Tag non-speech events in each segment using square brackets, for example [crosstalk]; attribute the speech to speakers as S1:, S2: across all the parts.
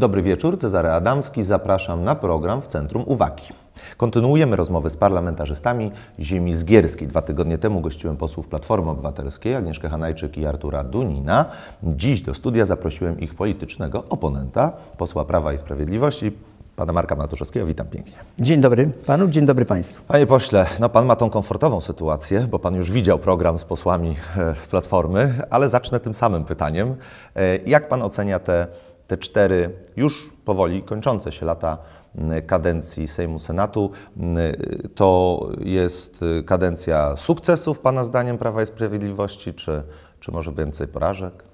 S1: Dobry wieczór, Cezary Adamski. Zapraszam na program w Centrum Uwagi. Kontynuujemy rozmowy z parlamentarzystami ziemi zgierskiej. Dwa tygodnie temu gościłem posłów Platformy Obywatelskiej Agnieszkę Hanajczyk i Artura Dunina. Dziś do studia zaprosiłem ich politycznego oponenta, posła Prawa i Sprawiedliwości, pana Marka Matuszewskiego. Witam pięknie.
S2: Dzień dobry panu, dzień dobry państwu.
S1: Panie pośle, no pan ma tą komfortową sytuację, bo pan już widział program z posłami e, z Platformy, ale zacznę tym samym pytaniem. E, Jak pan ocenia te, te cztery już powoli kończące się lata m, kadencji Sejmu Senatu? M, To jest y, kadencja sukcesów pana zdaniem Prawa i Sprawiedliwości, czy, czy może więcej porażek?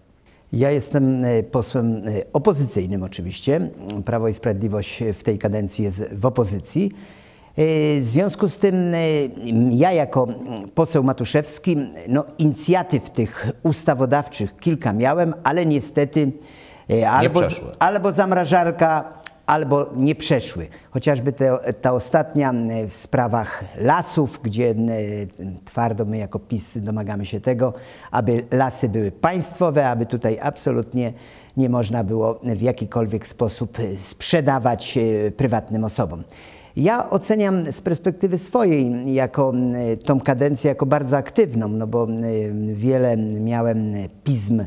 S2: Ja jestem e, posłem e, opozycyjnym oczywiście. Prawo i Sprawiedliwość w tej kadencji jest w opozycji. W związku z tym ja jako poseł Matuszewski, no inicjatyw tych ustawodawczych kilka miałem, ale niestety albo,
S1: przeszły.
S2: albo zamrażarka, albo nie przeszły. Chociażby te, ta ostatnia e, w sprawach lasów, gdzie e, twardo my jako PiS domagamy się tego, aby lasy były państwowe, aby tutaj absolutnie nie można było w jakikolwiek sposób e, sprzedawać e, prywatnym osobom. Ja oceniam z perspektywy swojej jako e, tą kadencję jako bardzo aktywną, no bo e, wiele miałem pism e,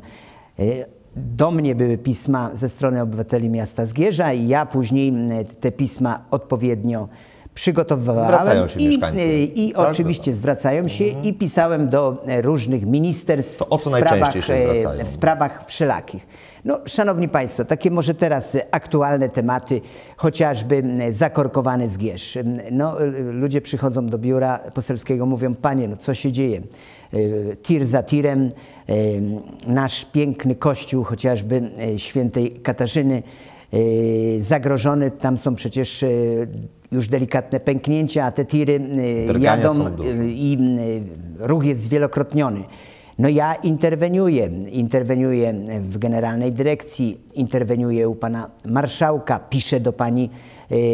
S2: do mnie były pisma ze strony obywateli miasta Zgierza i ja później m, te pisma odpowiednio przygotowywałem.
S1: Zwracają się
S2: I,
S1: mieszkańcy,
S2: e, I
S1: tak?
S2: oczywiście zwracają się i pisałem do e, różnych ministerstw
S1: To o co
S2: w sprawach,
S1: się
S2: e, w sprawach wszelakich. No, szanowni Państwo, takie może teraz aktualne tematy, chociażby zakorkowany Zgierz. No, ludzie przychodzą do biura poselskiego, mówią, panie, no co się dzieje? E, Tir za tirem, e, nasz piękny kościół chociażby e, świętej Katarzyny zagrożony, tam są przecież już delikatne pęknięcia, a te tiry
S1: Drgania
S2: jadą i ruch jest zwielokrotniony. No ja interweniuję, interweniuję w generalnej dyrekcji, interweniuję u pana marszałka, piszę do pani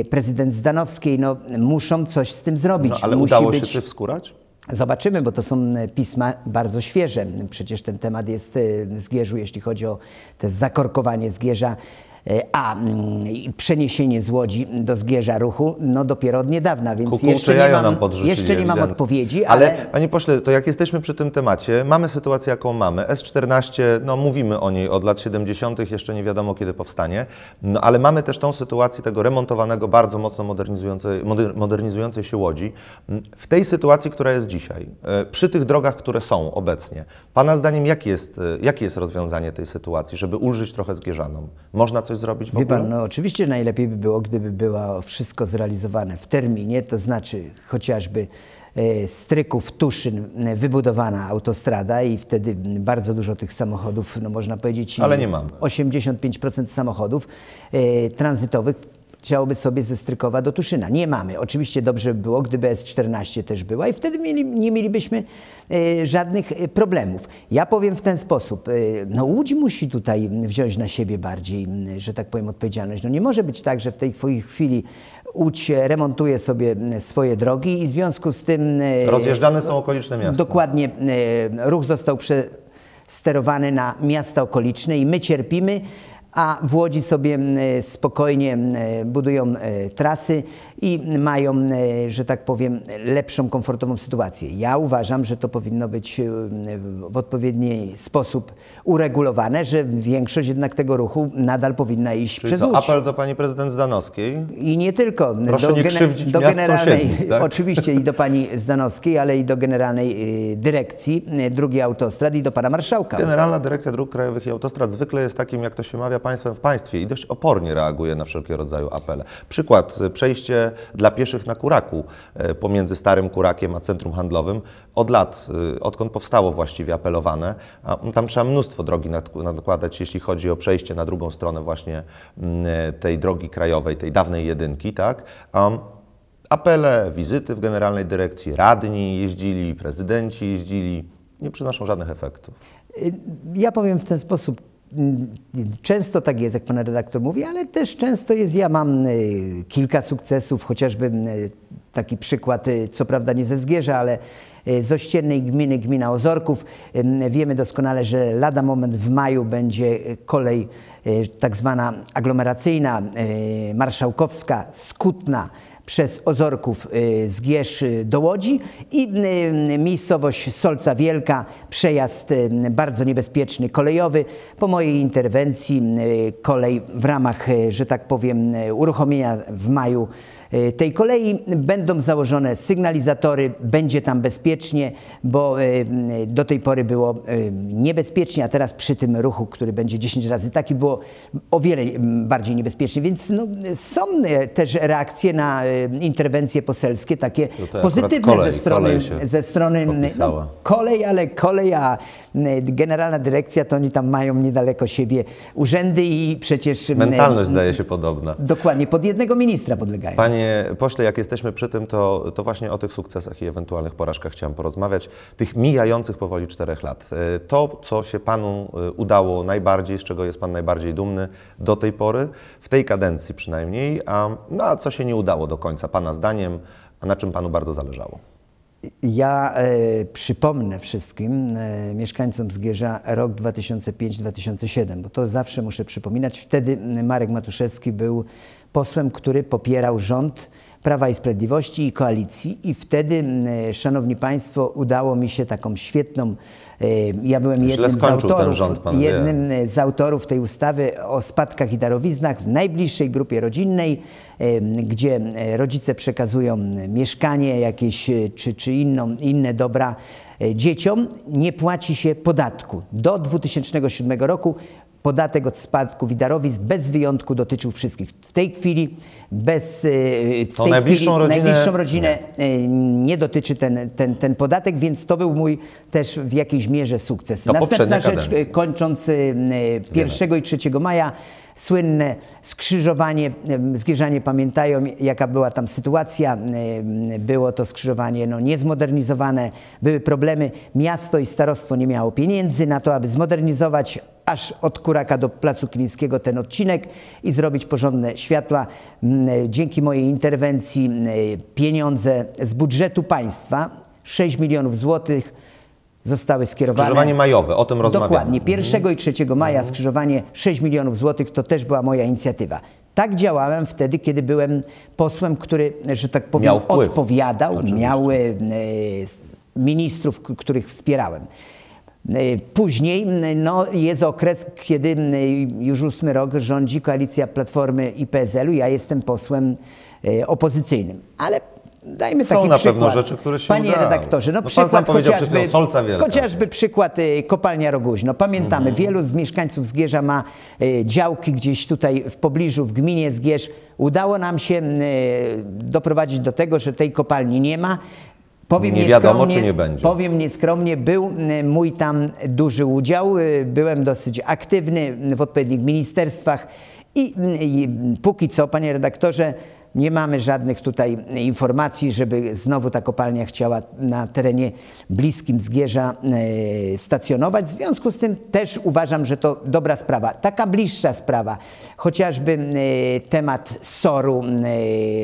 S2: prezydent Zdanowskiej, no muszą coś z tym zrobić.
S1: No, ale
S2: Musi
S1: udało
S2: być...
S1: się coś wskórać?
S2: Zobaczymy, bo to są pisma bardzo świeże. Przecież ten temat jest e, w Zgierzu, jeśli chodzi o te zakorkowanie Zgierza, e, a mm, przeniesienie z Łodzi do Zgierza ruchu, no dopiero od niedawna, więc
S1: Kukułcze
S2: jeszcze nie, mam, jeszcze nie mam odpowiedzi, ale,
S1: Ale panie pośle, to jak jesteśmy przy tym temacie, mamy sytuację jaką mamy. S14, no mówimy o niej od lat 70., jeszcze nie wiadomo kiedy powstanie, no ale mamy też tą sytuację tego remontowanego, bardzo mocno modernizującej, moder- modernizującej się łodzi. W tej sytuacji, która jest dzisiaj, e, przy tych drogach, które są obecnie, pana zdaniem jakie jest, e, jakie jest rozwiązanie tej sytuacji, żeby ulżyć trochę zgierzanom? Można coś zrobić w
S2: Wie
S1: ogóle?
S2: pan, no oczywiście najlepiej by było, gdyby było wszystko zrealizowane w terminie, to znaczy chociażby e, Stryków, Tuszyn e, wybudowana autostrada i wtedy bardzo dużo tych samochodów, no można powiedzieć...
S1: Ale nie mamy.
S2: 85% samochodów e, tranzytowych chciałoby sobie ze Strykowa do Tuszyna. Nie mamy. Oczywiście dobrze by było, gdyby S14 też była i wtedy mieli, nie mielibyśmy e, żadnych e, problemów. Ja powiem w ten sposób. E, no Łódź musi tutaj wziąć na siebie bardziej, że tak powiem, odpowiedzialność. No nie może być tak, że w tej chwili- Łódź remontuje sobie swoje drogi i w związku z tym...
S1: Rozjeżdżane są okoliczne miasta.
S2: Dokładnie. Ruch został przesterowany na miasta okoliczne i my cierpimy, a w Łodzi sobie spokojnie budują e, trasy i mają, e, że tak powiem, lepszą, komfortową sytuację. Ja uważam, że to powinno być e, w odpowiedni sposób uregulowane, że większość jednak tego ruchu nadal powinna iść
S1: Czyli
S2: przez
S1: co,
S2: Łódź.
S1: apel do pani prezydent Zdanowskiej,
S2: I nie tylko.
S1: Proszę nie krzywdzić
S2: do
S1: miast
S2: generalnej,
S1: tak? [laughs]
S2: Oczywiście i do pani Zdanowskiej, ale i do generalnej y, dyrekcji drugiej autostrad i do pana marszałka.
S1: Generalna Dyrekcja Dróg Krajowych i Autostrad zwykle jest takim, jak to się mawia, państwem w państwie i dość opornie reaguje na wszelkiego rodzaju apele. Przykład, y, przejście dla pieszych na Kuraku y, pomiędzy Starym Kurakiem a centrum handlowym. Od lat, y, odkąd powstało właściwie apelowane, a tam trzeba mnóstwo drogi nadkładać, jeśli chodzi o przejście na drugą stronę właśnie mm, tej drogi krajowej, tej dawnej jedynki, tak? Apele, wizyty w Generalnej Dyrekcji, radni jeździli, prezydenci jeździli, nie przynoszą żadnych efektów.
S2: Ja powiem w ten sposób. Często tak jest, jak pan redaktor mówi, ale też często jest, ja mam y, kilka sukcesów, chociażby y, taki przykład, y, co prawda nie ze Zgierza, ale z ościennej gminy, gmina Ozorków. Wiemy doskonale, że lada moment w maju będzie kolej tak zwana aglomeracyjna, marszałkowska, skutna przez Ozorków y, z Gierz y, do Łodzi i y, miejscowość Solca Wielka, przejazd y, bardzo niebezpieczny kolejowy. Po mojej interwencji y, kolej w ramach, y, że tak powiem, y, uruchomienia w maju y, tej kolei będą założone sygnalizatory, będzie tam bezpiecznie, bo y, y, do tej pory było y, niebezpiecznie, a teraz przy tym ruchu, który będzie 10 razy taki, było o wiele mm, bardziej niebezpiecznie. Więc no, są y, też reakcje na y, interwencje poselskie, takie
S1: Tutaj
S2: pozytywne
S1: kolej-
S2: ze strony,
S1: kolej
S2: ze strony no, kolej, ale kolej, a y, generalna dyrekcja to oni tam mają niedaleko siebie urzędy i przecież y,
S1: Mentalność zdaje się podobna.
S2: Dokładnie, pod jednego ministra podlegają.
S1: Panie pośle, jak jesteśmy przy tym, to, to właśnie o tych sukcesach i ewentualnych porażkach chciałem porozmawiać. Tych mijających powoli czterech lat. To, co się Panu udało najbardziej, z czego jest Pan najbardziej dumny do tej pory, w tej kadencji przynajmniej, a, no, a co się nie udało do końca Pana zdaniem, a na czym Panu bardzo zależało?
S2: Ja e, przypomnę wszystkim e, mieszkańcom Zgierza rok 2005-2007, bo to zawsze muszę przypominać. Wtedy Marek Matuszewski był posłem, który popierał rząd Prawa i Sprawiedliwości i koalicji. I wtedy, m, szanowni państwo, udało mi się taką świetną, e, ja byłem jednym z autorów,
S1: rząd,
S2: jednym z autorów tej ustawy o spadkach i darowiznach w najbliższej grupie rodzinnej, gdzie e, rodzice przekazują mieszkanie jakieś e, czy, czy inną, inne dobra e, dzieciom, nie płaci się podatku. Do 2007 roku podatek od spadków i darowizn bez wyjątku dotyczył wszystkich. W tej chwili bez... e, W
S1: To
S2: tej
S1: najbliższą
S2: chwili
S1: rodzinę-
S2: najbliższą rodzinę e, nie dotyczy ten, ten, ten podatek, więc to był mój też w jakiejś mierze sukces.
S1: To
S2: Następna rzecz,
S1: kadencja.
S2: kończąc y, y, 1 i 3 maja, słynne skrzyżowanie, Zgierzanie pamiętają jaka była tam sytuacja, było to skrzyżowanie no, niezmodernizowane, były problemy, miasto i starostwo nie miało pieniędzy na to, aby zmodernizować aż od Kuraka do Placu Kilińskiego ten odcinek i zrobić porządne światła. Mm, Dzięki mojej interwencji y, pieniądze z budżetu państwa, 6 milionów złotych, zostały skierowane.
S1: Skrzyżowanie majowe, o tym rozmawiamy.
S2: Dokładnie. 1 i 3 maja skrzyżowanie 6 milionów złotych to też była moja inicjatywa. Tak działałem wtedy, kiedy byłem posłem, który, że tak powiem,
S1: Miał
S2: odpowiadał,
S1: Oczywiście.
S2: miał e, ministrów, których wspierałem. E, Później m, no, jest okres, kiedy m, już ósmy rok rządzi koalicja Platformy i PSL-u. Ja jestem posłem e, opozycyjnym. Ale dajmy
S1: Są
S2: taki
S1: na
S2: przykład.
S1: pewno rzeczy, które się
S2: Panie
S1: udały.
S2: redaktorze, no,
S1: No pan sam
S2: przykład
S1: powiedział przed chwilą, Solca Wielka.
S2: Chociażby przykład y, kopalnia Roguźno. Pamiętamy,
S1: Mhm.
S2: wielu z mieszkańców Zgierza ma y, działki gdzieś tutaj w pobliżu, w gminie Zgierz. Udało nam się y, doprowadzić do tego, że tej kopalni nie ma. Powiem
S1: Nie wiadomo, czy nie będzie.
S2: Powiem nieskromnie, był y, mój tam duży udział. y, Byłem dosyć aktywny w odpowiednich ministerstwach i, i póki co, panie redaktorze, nie mamy żadnych tutaj informacji, żeby znowu ta kopalnia chciała na terenie bliskim Zgierza e, stacjonować. W związku z tym też uważam, że to dobra sprawa. Taka bliższa sprawa, chociażby temat SOR-u,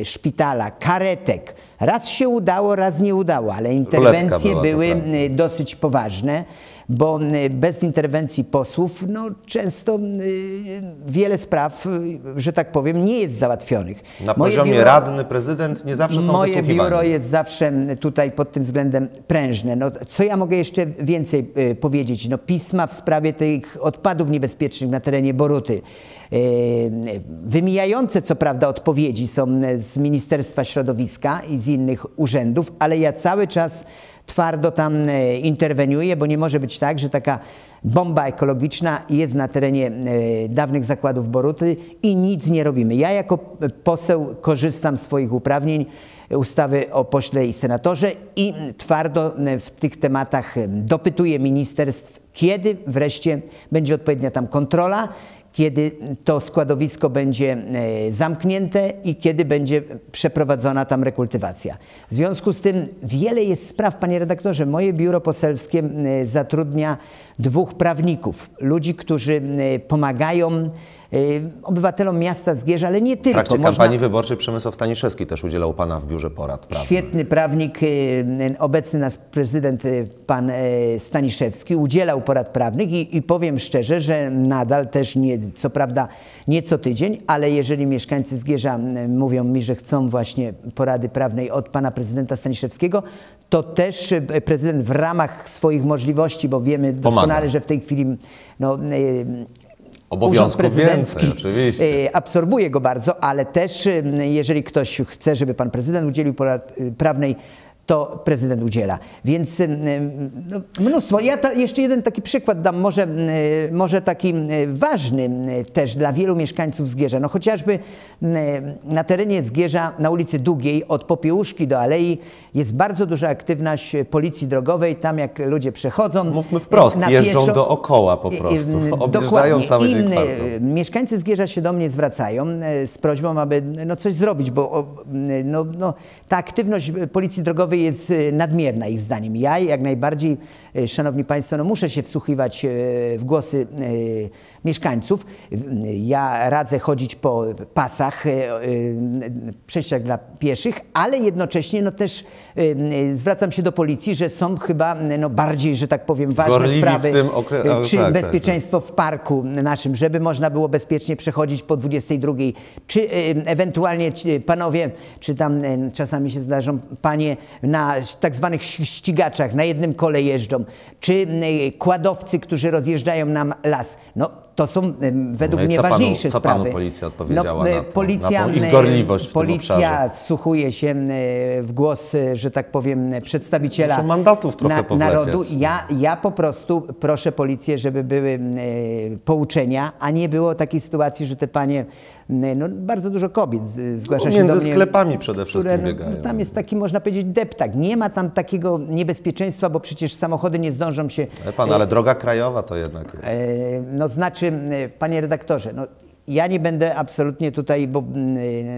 S2: szpitala, karetek. Raz się udało, raz nie udało, ale interwencje były y, dosyć poważne, bo y, bez interwencji posłów no, często y, wiele spraw, y, że tak powiem, nie jest załatwionych.
S1: Na
S2: Moje
S1: poziomie
S2: biuro-
S1: radny, prezydent nie zawsze są
S2: Moje biuro jest zawsze tutaj pod tym względem prężne. No, co ja mogę jeszcze więcej powiedzieć? No, pisma w sprawie tych odpadów niebezpiecznych na terenie Boruty. Wymijające co prawda odpowiedzi są z Ministerstwa Środowiska i z innych urzędów, ale ja cały czas twardo tam e, interweniuję, bo nie może być tak, że taka bomba ekologiczna jest na terenie e, dawnych zakładów Boruty i nic nie robimy. Ja jako poseł korzystam z swoich uprawnień ustawy o pośle i senatorze i twardo e, w tych tematach e, dopytuję ministerstw, kiedy wreszcie będzie odpowiednia tam kontrola, kiedy to składowisko będzie e, zamknięte i kiedy będzie przeprowadzona tam rekultywacja. W związku z tym wiele jest spraw, panie redaktorze. Moje biuro poselskie e, zatrudnia dwóch prawników, ludzi, którzy e, pomagają obywatelom miasta Zgierza, ale nie
S1: W
S2: tylko.
S1: trakcie
S2: Można-
S1: kampanii wyborczej Przemysław Staniszewski też udzielał Pana w biurze porad prawnych.
S2: Świetny prawnik, y, y, obecny nasz prezydent, y, pan y, Staniszewski, udzielał porad prawnych i, i powiem szczerze, że nadal też nie, co prawda nie co tydzień, ale jeżeli mieszkańcy Zgierza y, mówią mi, że chcą właśnie porady prawnej od pana prezydenta Staniszewskiego, to też y, prezydent w ramach swoich możliwości, bo wiemy doskonale, że w tej chwili no, y,
S1: Obowiązków
S2: Urząd prezydencki,
S1: więcej, oczywiście.
S2: e, absorbuje go bardzo, ale też e, jeżeli ktoś chce, żeby pan prezydent udzielił porad e, prawnej, to prezydent udziela. Więc no, mnóstwo. Ja ta, jeszcze jeden taki przykład dam, może, może taki ważny też dla wielu mieszkańców Zgierza. No chociażby na terenie Zgierza, na ulicy Długiej, od Popiełuszki do Alei jest bardzo duża aktywność policji drogowej. Tam jak ludzie przechodzą...
S1: Mówmy wprost,
S2: na
S1: jeżdżą
S2: pieszo-
S1: dookoła po
S2: I- i-
S1: prostu, objeżdżają cały
S2: I,
S1: dzień kwartał.
S2: Mieszkańcy Zgierza się do mnie zwracają e, z prośbą, aby no, coś zrobić, bo no, no, ta aktywność Policji Drogowej jest e, nadmierna ich zdaniem. Ja jak najbardziej, e, Szanowni Państwo, no, muszę się wsłuchiwać e, w głosy mieszkańców. Ja radzę chodzić po pasach, przejściach dla pieszych, ale jednocześnie no, też zwracam się do policji, że są chyba no, bardziej, że tak powiem, ważne
S1: Gorliwi
S2: sprawy,
S1: okre-
S2: czy
S1: tak, tak,
S2: bezpieczeństwo w parku naszym, żeby można było bezpiecznie przechodzić po 22. Czy ewentualnie panowie, czy tam czasami się zdarzą panie na tak zwanych ścigaczach, na jednym kole jeżdżą, czy e, kładowcy, którzy rozjeżdżają nam las. No to są e, według
S1: No
S2: mnie
S1: co panu-
S2: ważniejsze
S1: co
S2: sprawy.
S1: panu policja odpowiedziała
S2: e,
S1: na to-
S2: policja,
S1: na tą ich
S2: e,
S1: gorliwość w
S2: Policja wsłuchuje się e, w głos, e, że tak powiem, przedstawiciela
S1: mandatów trochę
S2: na,
S1: powlepiać.
S2: narodu. Ja, ja po prostu proszę policję, żeby były e, pouczenia, a nie było takiej sytuacji, że te panie, no bardzo dużo kobiet zgłasza się
S1: między
S2: do mnie.
S1: sklepami przede wszystkim
S2: które, no,
S1: biegają.
S2: Tam jest taki, można powiedzieć, deptak. Nie ma tam takiego niebezpieczeństwa, bo przecież samochody nie zdążą się
S1: Ale pan, ale droga krajowa to jednak jest.
S2: E, No znaczy, panie redaktorze, no, ja nie będę absolutnie tutaj bo,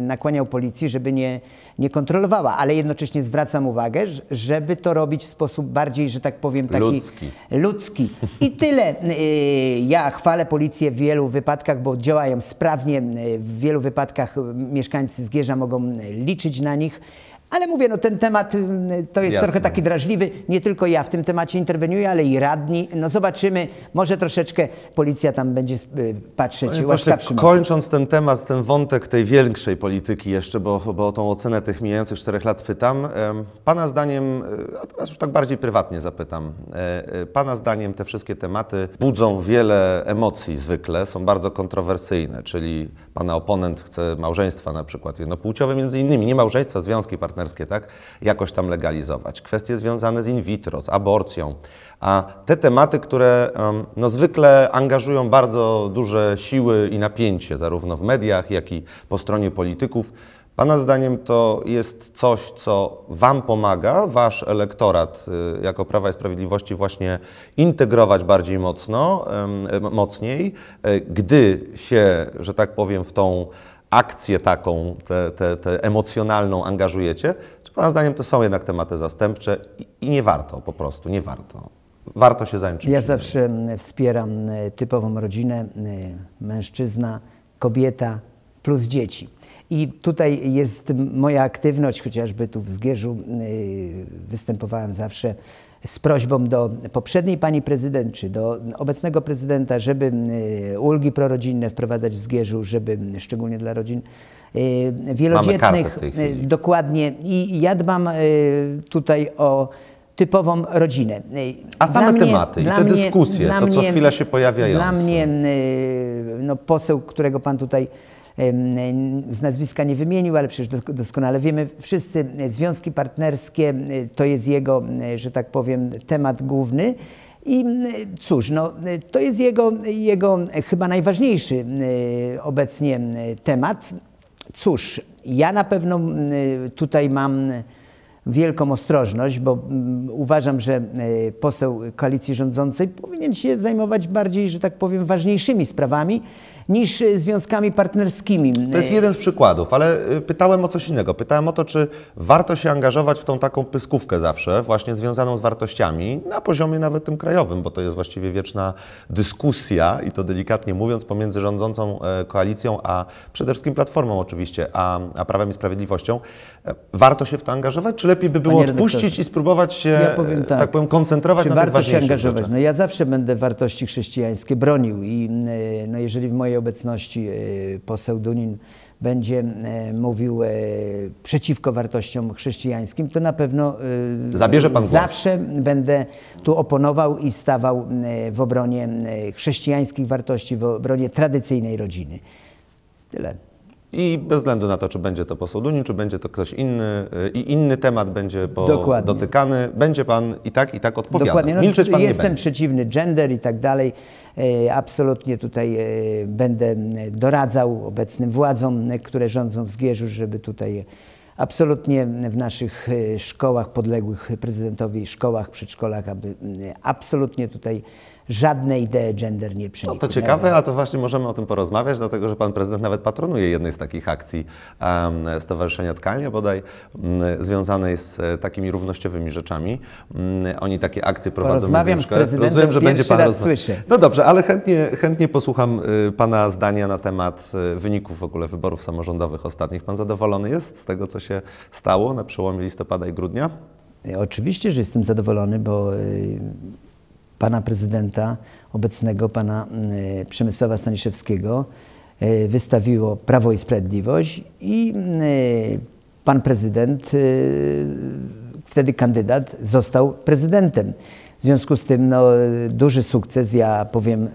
S2: nakłaniał policji, żeby nie, nie kontrolowała, ale jednocześnie zwracam uwagę, żeby to robić w sposób bardziej, że tak powiem, taki
S1: Ludzki.
S2: ludzki. I tyle. Y, Ja chwalę policję w wielu wypadkach, bo działają sprawnie. Y, W wielu wypadkach mieszkańcy Zgierza mogą liczyć na nich. Ale mówię, no ten temat y, to jest
S1: Jasne.
S2: trochę taki drażliwy. Nie tylko ja w tym temacie interweniuję, ale i radni. No zobaczymy, może troszeczkę policja tam będzie y, patrzeć
S1: Panie
S2: łaskawszym.
S1: kończąc ten temat, ten wątek tej większej polityki jeszcze, bo, bo o tą ocenę tych mijających czterech lat pytam. Pana zdaniem, e, a teraz już tak bardziej prywatnie zapytam, e, Pana zdaniem te wszystkie tematy budzą wiele emocji zwykle, są bardzo kontrowersyjne, czyli Pana oponent chce małżeństwa na przykład jednopłciowe między innymi, nie małżeństwa, związki partnerskie, tak, jakoś tam legalizować. Kwestie związane z in vitro, z aborcją, a te tematy, które no, zwykle angażują bardzo duże siły i napięcie, zarówno w mediach, jak i po stronie polityków, Pana zdaniem to jest coś, co Wam pomaga, Wasz elektorat y, jako Prawa i Sprawiedliwości właśnie integrować bardziej mocno, mocniej, y, gdy się, że tak powiem, w tą akcję taką, tę emocjonalną angażujecie? Czy Pana zdaniem to są jednak tematy zastępcze i, i nie warto, po prostu nie warto? Warto się zająć
S2: Ja zawsze wspieram typową rodzinę, mężczyzna, kobieta plus dzieci. I tutaj jest moja aktywność, chociażby tu w Zgierzu y, występowałem zawsze z prośbą do poprzedniej pani prezydent, czy do obecnego prezydenta, żeby y, ulgi prorodzinne wprowadzać w Zgierzu, żeby szczególnie dla rodzin y, wielodzietnych.
S1: chwili.
S2: Dokładnie. I ja dbam tutaj o typową rodzinę.
S1: A same tematy i te dyskusje,
S2: dla
S1: to co chwila się pojawiające.
S2: Dla mnie no, poseł, którego pan tutaj z nazwiska nie wymienił, ale przecież dos- doskonale wiemy wszyscy, związki partnerskie y, to jest jego, y, że tak powiem, temat główny. I y, cóż, no, to jest jego, jego chyba najważniejszy obecnie temat. Cóż, ja na pewno tutaj mam wielką ostrożność, bo uważam, że poseł koalicji rządzącej powinien się zajmować bardziej, że tak powiem, ważniejszymi sprawami. Niż y, związkami partnerskimi.
S1: To jest jeden z przykładów, ale y, pytałem o coś innego. Pytałem o to, czy warto się angażować w tą taką pyskówkę zawsze, właśnie związaną z wartościami, na poziomie nawet tym krajowym, bo to jest właściwie wieczna dyskusja, i to delikatnie mówiąc, pomiędzy rządzącą e, koalicją, a przede wszystkim Platformą oczywiście, a, a Prawem i Sprawiedliwością. E, Warto się w to angażować, czy lepiej by było odpuścić i spróbować się,
S2: Ja powiem
S1: e,
S2: tak.
S1: tak powiem, koncentrować
S2: Czy
S1: na tych
S2: warto się angażować?
S1: rzeczach?
S2: No ja zawsze będę wartości chrześcijańskie bronił i no jeżeli w mojej obecności e, poseł Dunin będzie e, mówił e, przeciwko wartościom chrześcijańskim, to na pewno
S1: Zabierze pan głos.
S2: zawsze będę tu oponował i stawał w obronie chrześcijańskich wartości, w obronie tradycyjnej rodziny. Tyle.
S1: I bez względu na to, czy będzie to poseł Dunin, czy będzie to ktoś inny y, i inny temat będzie po
S2: Dokładnie.
S1: dotykany, będzie pan i tak, i tak odpowiadał.
S2: Dokładnie. No,
S1: Milczeć pan nie
S2: jestem
S1: będzie.
S2: przeciwny gender i tak dalej. E, Absolutnie tutaj e, będę doradzał obecnym władzom, e, które rządzą w Zgierzu, żeby tutaj absolutnie w naszych szkołach podległych prezydentowi, szkołach, przedszkolach, aby absolutnie tutaj żadne idee gender nie
S1: No
S2: przenikły.
S1: to ciekawe, a to właśnie możemy o tym porozmawiać, dlatego że pan prezydent nawet patronuje jednej z takich akcji em, Stowarzyszenia Tkania bodaj, m, związanej z e, takimi równościowymi rzeczami. Mm, Oni takie akcje prowadzą
S2: Porozmawiam
S1: między
S2: z prezydentem,
S1: Rozumiem, że będzie pan
S2: raz słyszę.
S1: No dobrze, ale chętnie, chętnie posłucham y, pana zdania na temat y, wyników w ogóle wyborów samorządowych ostatnich. Pan zadowolony jest z tego, co się stało na przełomie listopada i grudnia?
S2: E, Oczywiście, że jestem zadowolony, bo y, pana prezydenta obecnego, pana y, Przemysława Staniszewskiego y, wystawiło Prawo i Sprawiedliwość i y, pan prezydent, wtedy kandydat, został prezydentem. W związku z tym no, duży sukces. Ja powiem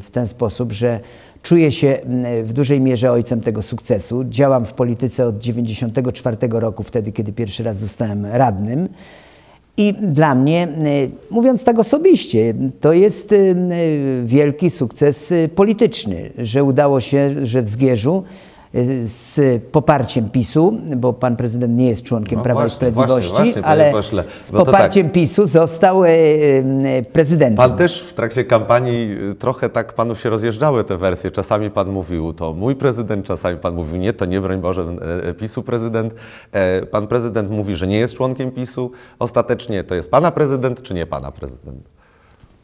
S2: w ten sposób, że czuję się y, w dużej mierze ojcem tego sukcesu. Działam w polityce od 1994 roku, wtedy kiedy pierwszy raz zostałem radnym. I dla mnie, y, mówiąc tak osobiście, to jest y, y, wielki sukces polityczny, że udało się, że w Zgierzu z poparciem PiSu, bo pan prezydent nie jest członkiem
S1: No
S2: Prawa
S1: właśnie,
S2: i Sprawiedliwości,
S1: właśnie, właśnie,
S2: ale
S1: pośle,
S2: z
S1: bo to
S2: poparciem PiSu został y, y, prezydentem.
S1: Pan też w trakcie kampanii y, trochę tak panu się rozjeżdżały te wersje. Czasami pan mówił, to mój prezydent, czasami pan mówił, nie, to nie broń Boże e, e, PiSu prezydent. E, Pan prezydent mówi, że nie jest członkiem PiSu. Ostatecznie to jest pana prezydent, czy nie pana prezydent?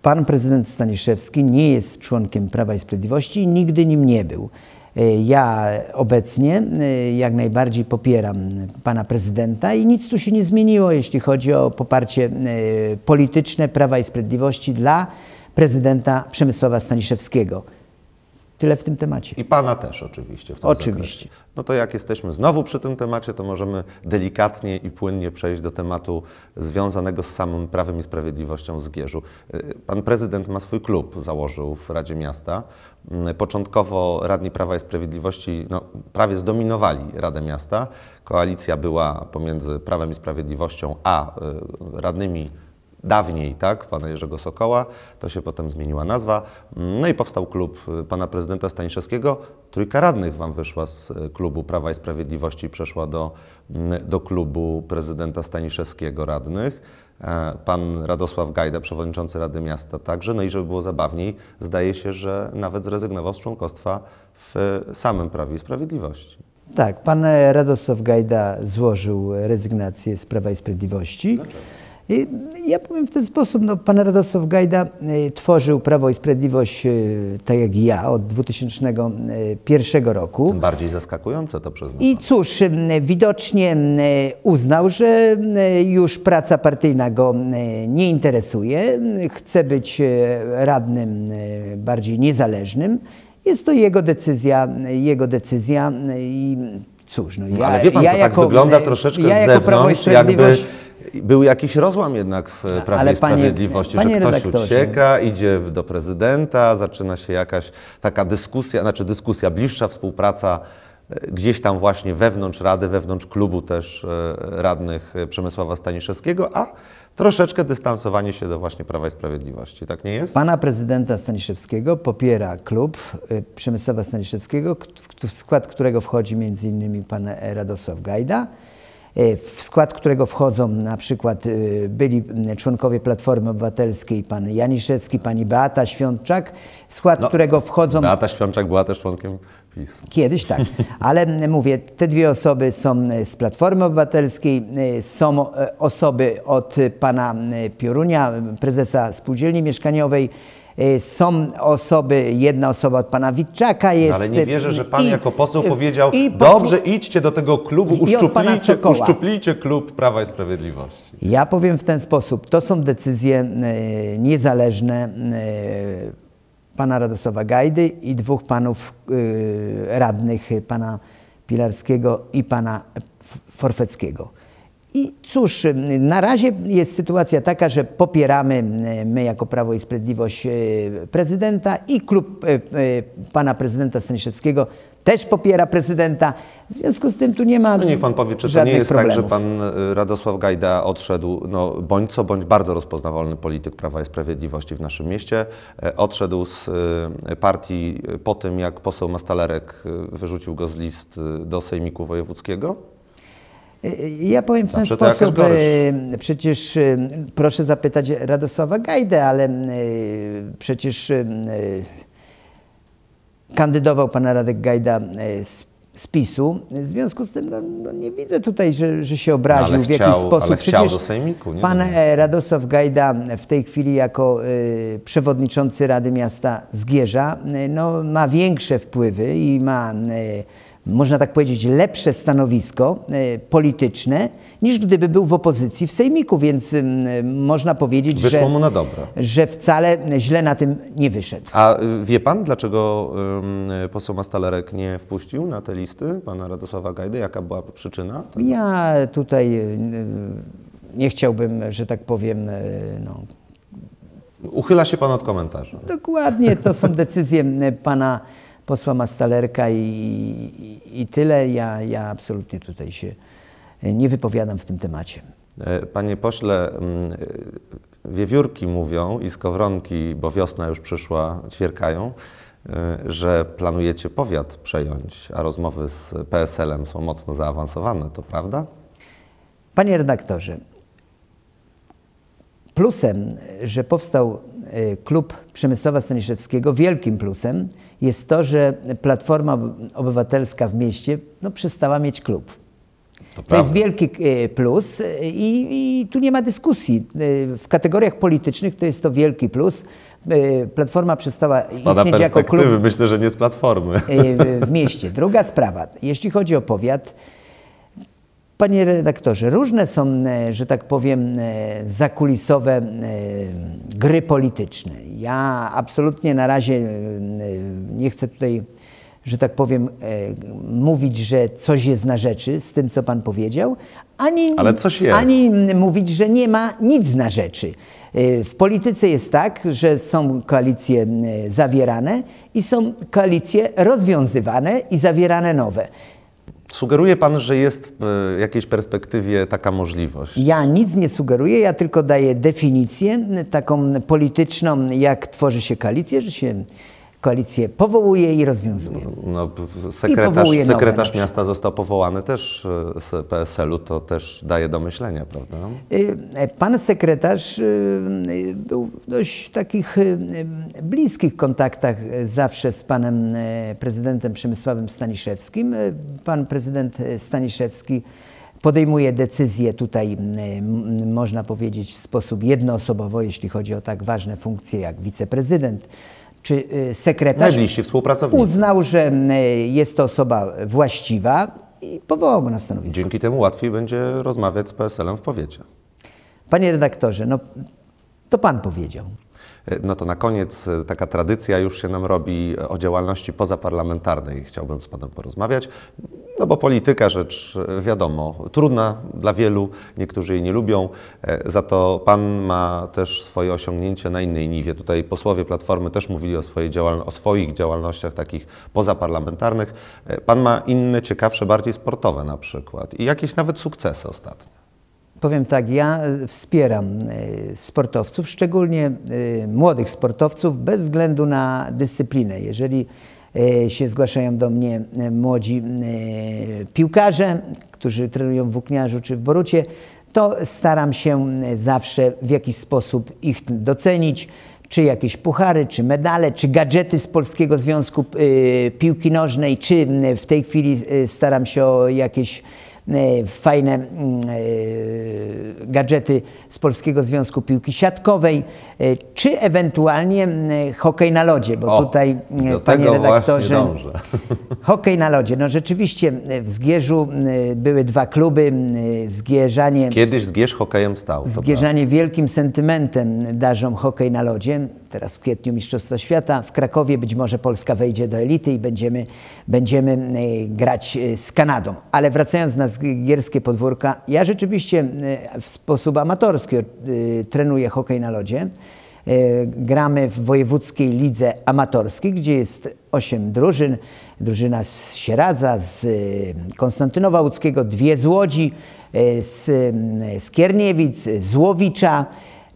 S2: Pan prezydent Staniszewski nie jest członkiem Prawa i Sprawiedliwości i nigdy nim nie był. E, Ja obecnie e, jak najbardziej popieram pana prezydenta i nic tu się nie zmieniło, jeśli chodzi o poparcie e, polityczne Prawa i Sprawiedliwości dla prezydenta Przemysława Staniszewskiego. Tyle w tym temacie.
S1: I pana też oczywiście w tym
S2: Oczywiście.
S1: zakresie. No to jak jesteśmy znowu przy tym temacie, to możemy delikatnie i płynnie przejść do tematu związanego z samym Prawem i Sprawiedliwością w Zgierzu. Y, Pan prezydent ma swój klub, założył w Radzie Miasta. Mm, Początkowo radni Prawa i Sprawiedliwości no, prawie zdominowali Radę Miasta. Koalicja była pomiędzy Prawem i Sprawiedliwością a y, radnymi dawniej, tak, pana Jerzego Sokoła, to się potem zmieniła nazwa. No i powstał klub y, pana prezydenta Staniszewskiego. Trójka radnych wam wyszła z y, klubu Prawa i Sprawiedliwości przeszła do, mm, do klubu prezydenta Staniszewskiego radnych. E, Pan Radosław Gajda, przewodniczący Rady Miasta także. No i żeby było zabawniej, zdaje się, że nawet zrezygnował z członkostwa w y, samym Prawie i Sprawiedliwości.
S2: Tak, pan Radosław Gajda złożył rezygnację z Prawa i Sprawiedliwości. I ja powiem w ten sposób, no, pan Radosław Gajda y, tworzył Prawo i Sprawiedliwość y, tak jak ja od 2001 roku.
S1: Tym bardziej zaskakujące to przyznam.
S2: I cóż, widocznie uznał, że już praca partyjna go nie interesuje, chce być radnym bardziej niezależnym. Jest to jego decyzja, jego decyzja i cóż, no ja,
S1: No, ale wie pan,
S2: ja
S1: to
S2: jako,
S1: tak wygląda troszeczkę
S2: ja
S1: z zewnątrz, jakby był jakiś rozłam jednak w Prawie
S2: Ale
S1: i
S2: panie-
S1: Sprawiedliwości,
S2: panie
S1: że ktoś
S2: redaktorze.
S1: ucieka, idzie do prezydenta, zaczyna się jakaś taka dyskusja, znaczy dyskusja, bliższa współpraca e, gdzieś tam właśnie wewnątrz Rady, wewnątrz klubu też e, radnych e, Przemysława Staniszewskiego, a troszeczkę dystansowanie się do właśnie Prawa i Sprawiedliwości. Tak nie jest?
S2: Pana prezydenta Staniszewskiego popiera klub Przemysława Staniszewskiego, w skład którego wchodzi m.in. pan Radosław Gajda. E, w skład którego wchodzą na przykład e, byli członkowie Platformy Obywatelskiej, pan Janiszewski, pani Beata Świątczak, w skład
S1: No,
S2: którego wchodzą
S1: Beata Świączak była też członkiem PiS.
S2: Kiedyś tak, ale [laughs] mówię, te dwie osoby są z Platformy Obywatelskiej, e, są osoby od pana Piorunia, prezesa Spółdzielni Mieszkaniowej, są osoby, jedna osoba od pana Witczaka jest.
S1: No, ale nie wierzę, że pan
S2: i-
S1: jako poseł powiedział,
S2: i posłu-
S1: dobrze, idźcie do tego klubu, uszczuplijcie, uszczuplijcie klub Prawa i Sprawiedliwości.
S2: Ja powiem w ten sposób, to są decyzje niezależne pana Radosława Gajdy i dwóch panów radnych, pana Pilarskiego i pana Forfeckiego. I cóż, na razie jest sytuacja taka, że popieramy e, my jako Prawo i Sprawiedliwość e, prezydenta i klub e, pana prezydenta Staniszewskiego też popiera prezydenta. W związku z tym tu nie ma
S1: No niech pan powie, czy to nie jest
S2: problemów.
S1: tak, że pan Radosław Gajda odszedł, no bądź co bądź bardzo rozpoznawalny polityk Prawa i Sprawiedliwości w naszym mieście, odszedł z partii po tym, jak poseł Mastalerek wyrzucił go z list do Sejmiku Wojewódzkiego?
S2: Ja powiem w ten
S1: Zawsze
S2: sposób, e, przecież proszę zapytać Radosława Gajdę, ale przecież kandydował pan Radek Gajda z, z PiSu. W związku z tym no, no nie widzę tutaj, że, że się obraził
S1: ale
S2: w jakiś
S1: chciał-
S2: sposób.
S1: ale chciał do Sejmiku, nie?
S2: Pan e, Radosław Gajda w tej chwili jako przewodniczący Rady Miasta Zgierza no, ma większe wpływy i ma, można tak powiedzieć, lepsze stanowisko e, polityczne niż gdyby był w opozycji w Sejmiku, więc można powiedzieć,
S1: Wyszło
S2: że,
S1: mu na dobre.
S2: że wcale źle na tym nie wyszedł.
S1: A y, wie pan, dlaczego poseł Mastalerek nie wpuścił na te listy pana Radosława Gajdy? Jaka była przyczyna?
S2: Ja tutaj e, nie chciałbym, że tak powiem, no,
S1: Uchyla się pan od komentarza.
S2: Dokładnie, to są decyzje pana posła Mastalerka i, i, i tyle. Ja, ja absolutnie tutaj się nie wypowiadam w tym temacie.
S1: E, Panie pośle, mm, e, wiewiórki mówią i skowronki, bo wiosna już przyszła, ćwierkają, e, że planujecie powiat przejąć, a rozmowy z PSL-em są mocno zaawansowane, to prawda?
S2: Panie redaktorze, plusem, że powstał e, klub Przemysława Staniszewskiego, wielkim plusem jest to, że Platforma Obywatelska w mieście no, przestała mieć klub.
S1: To,
S2: To jest wielki e, plus i, i tu nie ma dyskusji. E, W kategoriach politycznych to jest to wielki plus. Platforma przestała
S1: Pada
S2: istnieć jako klub
S1: myślę, że nie z Platformy.
S2: w mieście. Druga sprawa, jeśli chodzi o powiat, panie redaktorze, różne są, e, że tak powiem, e, zakulisowe e, gry polityczne. Ja absolutnie na razie nie chcę tutaj, że tak powiem, mówić, że coś jest na rzeczy z tym, co pan powiedział, ani, ani mówić, że nie ma nic na rzeczy. W polityce jest tak, że są koalicje zawierane i są koalicje rozwiązywane i zawierane nowe.
S1: Sugeruje pan, że jest w e, jakiejś perspektywie taka możliwość.
S2: Ja nic nie sugeruję, ja tylko daję definicję taką polityczną, jak tworzy się koalicję, że się koalicję powołuje i rozwiązuje.
S1: No, sekretarz
S2: nowe
S1: sekretarz miasta został powołany też e, z PSL-u, to też daje do myślenia, prawda?
S2: Y, Pan sekretarz y, y, był w dość takich bliskich kontaktach y, zawsze z panem prezydentem Przemysławem Staniszewskim. Pan prezydent Staniszewski podejmuje decyzje tutaj, można powiedzieć, w sposób jednoosobowo, jeśli chodzi o tak ważne funkcje jak wiceprezydent czy y, sekretarz.
S1: Najbliżsi współpracownicy.
S2: Uznał, że y, jest to osoba właściwa i powołał go na stanowisko.
S1: Dzięki temu łatwiej będzie rozmawiać z PSL-em w powiecie.
S2: Panie redaktorze, no to pan powiedział.
S1: E, No to na koniec e, taka tradycja już się nam robi e, o działalności pozaparlamentarnej. Chciałbym z Panem porozmawiać, no bo polityka rzecz wiadomo, trudna dla wielu, niektórzy jej nie lubią, za to Pan ma też swoje osiągnięcia na innej niwie. Tutaj posłowie Platformy też mówili o, swojej działal- o swoich działalnościach takich pozaparlamentarnych. Pan ma inne, ciekawsze, bardziej sportowe na przykład i jakieś nawet sukcesy ostatnie.
S2: Powiem tak, ja e, wspieram e, sportowców, szczególnie e, młodych sportowców, bez względu na dyscyplinę. Jeżeli się zgłaszają do mnie młodzi piłkarze, którzy trenują w Włókniarzu czy w Borucie, to staram się zawsze w jakiś sposób ich docenić, czy jakieś puchary, czy medale, czy gadżety z Polskiego Związku Piłki Nożnej, czy w tej chwili staram się o jakieś fajne mm, e, gadżety z Polskiego Związku Piłki Siatkowej, e, czy ewentualnie mm, hokej na lodzie, bo
S1: O,
S2: tutaj, e, panie redaktorze, [laughs] hokej na lodzie. No rzeczywiście e, w Zgierzu e, były dwa kluby, e, Zgierzanie
S1: Kiedyś Zgierz hokejem stał.
S2: Zgierzanie wielkim sentymentem darzą hokej na lodzie. Teraz w kwietniu Mistrzostwa Świata. W Krakowie być może Polska wejdzie do elity i będziemy, będziemy e, grać e, z Kanadą. Ale wracając na zgierskie podwórka, ja rzeczywiście e, w sposób amatorski e, trenuję hokej na lodzie. E, Gramy w wojewódzkiej lidze amatorskiej, gdzie jest osiem drużyn. Drużyna z Sieradza, z Konstantynowa Łódzkiego, dwie z Łodzi, z, z Kierniewic, z Łowicza,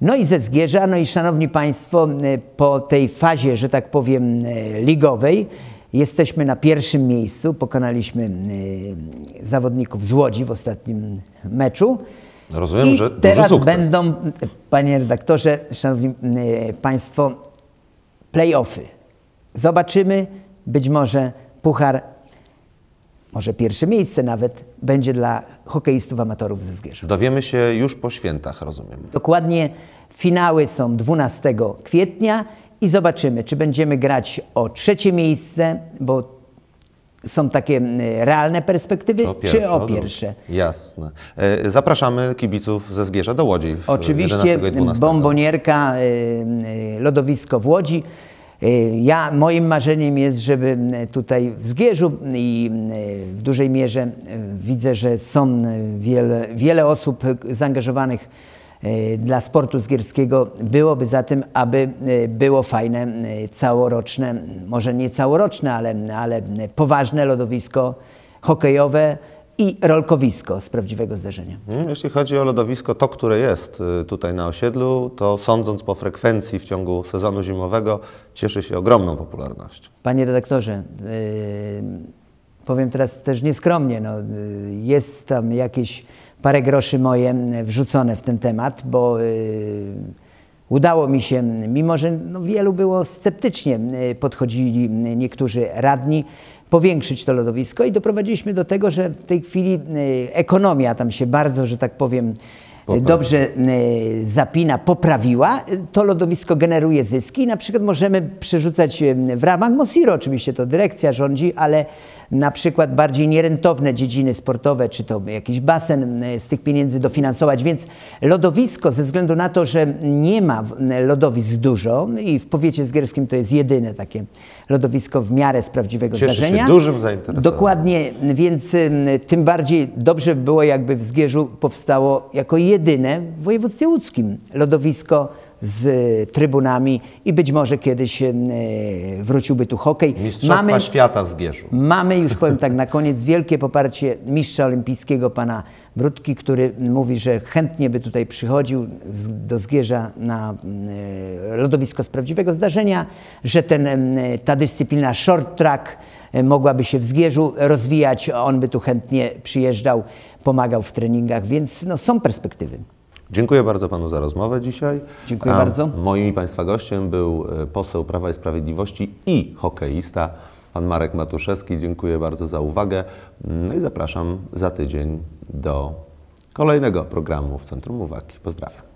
S2: no i ze Zgierza. No i szanowni Państwo, po tej fazie, że tak powiem, ligowej, jesteśmy na pierwszym miejscu. Pokonaliśmy e, zawodników z Łodzi w ostatnim meczu.
S1: Rozumiem,
S2: I
S1: że duży
S2: teraz
S1: sukces.
S2: będą, panie redaktorze, szanowni e, państwo, play-offy. Zobaczymy, być może puchar, może pierwsze miejsce nawet, będzie dla hokeistów amatorów ze Zgierza.
S1: Dowiemy się już po świętach, rozumiem.
S2: Dokładnie finały są 12 kwietnia i zobaczymy, czy będziemy grać o trzecie miejsce, bo są takie mm, realne perspektywy,
S1: pierwsze,
S2: czy o pierwsze.
S1: Jasne. E, Zapraszamy kibiców ze Zgierza do Łodzi.
S2: Oczywiście
S1: 11 i 12.
S2: bombonierka, y, y, lodowisko w Łodzi. Ja, moim marzeniem jest, żeby tutaj w Zgierzu i w dużej mierze widzę, że są wiele, wiele osób zaangażowanych dla sportu zgierskiego. Byłoby za tym, aby y, było fajne, y, całoroczne, może nie całoroczne, ale, ale poważne lodowisko hokejowe i rolkowisko z prawdziwego zdarzenia.
S1: Mm, Jeśli chodzi o lodowisko, to które jest tutaj na osiedlu, to sądząc po frekwencji w ciągu sezonu zimowego, cieszy się ogromną popularnością.
S2: Panie redaktorze, yy, powiem teraz też nieskromnie, no, jest tam jakieś parę groszy moje wrzucone w ten temat, bo yy, udało mi się, mimo że no, wielu było sceptycznie podchodzili niektórzy radni, powiększyć to lodowisko i doprowadziliśmy do tego, że w tej chwili yy, ekonomia tam się bardzo, że tak powiem. Dobrze e, zapina, poprawiła, to lodowisko generuje zyski. Na przykład możemy przerzucać e, w ramach Mosiro, oczywiście to dyrekcja rządzi, ale na przykład bardziej nierentowne dziedziny sportowe, czy to jakiś basen e, z tych pieniędzy dofinansować. Więc lodowisko, ze względu na to, że nie ma lodowisk dużo i w powiecie zgierskim to jest jedyne takie lodowisko w miarę z prawdziwego
S1: Cieszy się
S2: zdarzenia.
S1: dużym zainteresowaniem.
S2: Dokładnie, więc ym, tym bardziej dobrze by było, jakby w Zgierzu powstało jako jedyne w województwie łódzkim lodowisko z trybunami i być może kiedyś y, wróciłby tu hokej.
S1: Mistrzostwa Świata w Zgierzu.
S2: Mamy już, powiem tak na koniec, wielkie poparcie mistrza olimpijskiego, pana Brudki, który mówi, że chętnie by tutaj przychodził do Zgierza na e, lodowisko z prawdziwego zdarzenia, że ten, em, ta dyscyplina short track e, mogłaby się w Zgierzu rozwijać, on by tu chętnie przyjeżdżał, pomagał w treningach, więc no, są perspektywy.
S1: Dziękuję bardzo panu za rozmowę dzisiaj.
S2: Dziękuję
S1: A
S2: bardzo.
S1: Moim i państwa gościem był e, poseł Prawa i Sprawiedliwości i hokeista, pan Marek Matuszewski. Dziękuję bardzo za uwagę. No i zapraszam za tydzień do kolejnego programu w Centrum Uwagi. Pozdrawiam.